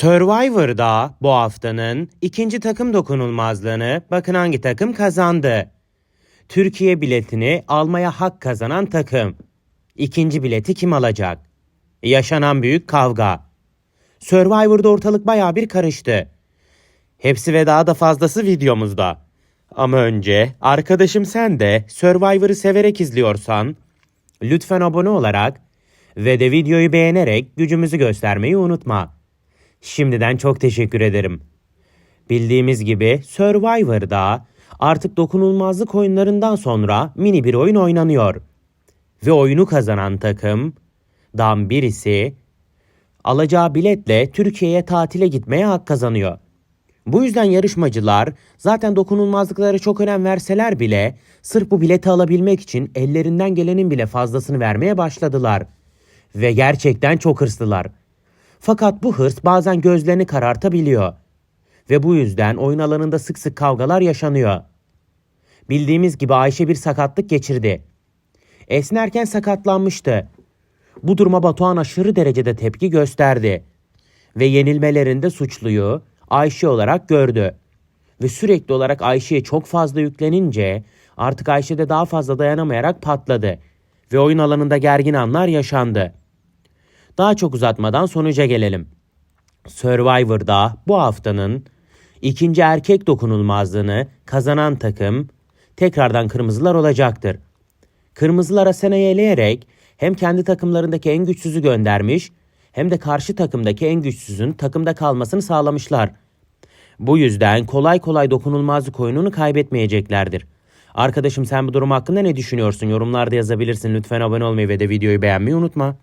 Survivor'da bu haftanın ikinci takım dokunulmazlığını bakın hangi takım kazandı. Türkiye biletini almaya hak kazanan takım. İkinci bileti kim alacak? Yaşanan büyük kavga. Survivor'da ortalık baya bir karıştı. Hepsi ve daha da fazlası videomuzda. Ama önce arkadaşım sen de Survivor'ı severek izliyorsan lütfen abone olarak ve de videoyu beğenerek gücümüzü göstermeyi unutma. Şimdiden çok teşekkür ederim. Bildiğimiz gibi Survivor'da artık dokunulmazlık oyunlarından sonra mini bir oyun oynanıyor. Ve oyunu kazanan takım dan birisi alacağı biletle Türkiye'ye tatile gitmeye hak kazanıyor. Bu yüzden yarışmacılar zaten dokunulmazlıklara çok önem verseler bile sırf bu bileti alabilmek için ellerinden gelenin bile fazlasını vermeye başladılar. Ve gerçekten çok hırslılar. Fakat bu hırs bazen gözlerini karartabiliyor. Ve bu yüzden oyun alanında sık sık kavgalar yaşanıyor. Bildiğimiz gibi Ayşe bir sakatlık geçirdi. Esnerken sakatlanmıştı. Bu duruma Batuhan aşırı derecede tepki gösterdi. Ve yenilmelerinde suçluyu Ayşe olarak gördü. Ve sürekli olarak Ayşe'ye çok fazla yüklenince artık Ayşe de daha fazla dayanamayarak patladı. Ve oyun alanında gergin anlar yaşandı. Daha çok uzatmadan sonuca gelelim. Survivor'da bu haftanın ikinci erkek dokunulmazlığını kazanan takım tekrardan kırmızılar olacaktır. Kırmızılara Sena'yı eleyerek hem kendi takımlarındaki en güçsüzü göndermiş hem de karşı takımdaki en güçsüzün takımda kalmasını sağlamışlar. Bu yüzden kolay kolay dokunulmazlık oyununu kaybetmeyeceklerdir. Arkadaşım sen bu durum hakkında ne düşünüyorsun? Yorumlarda yazabilirsin. Lütfen abone olmayı ve de videoyu beğenmeyi unutma.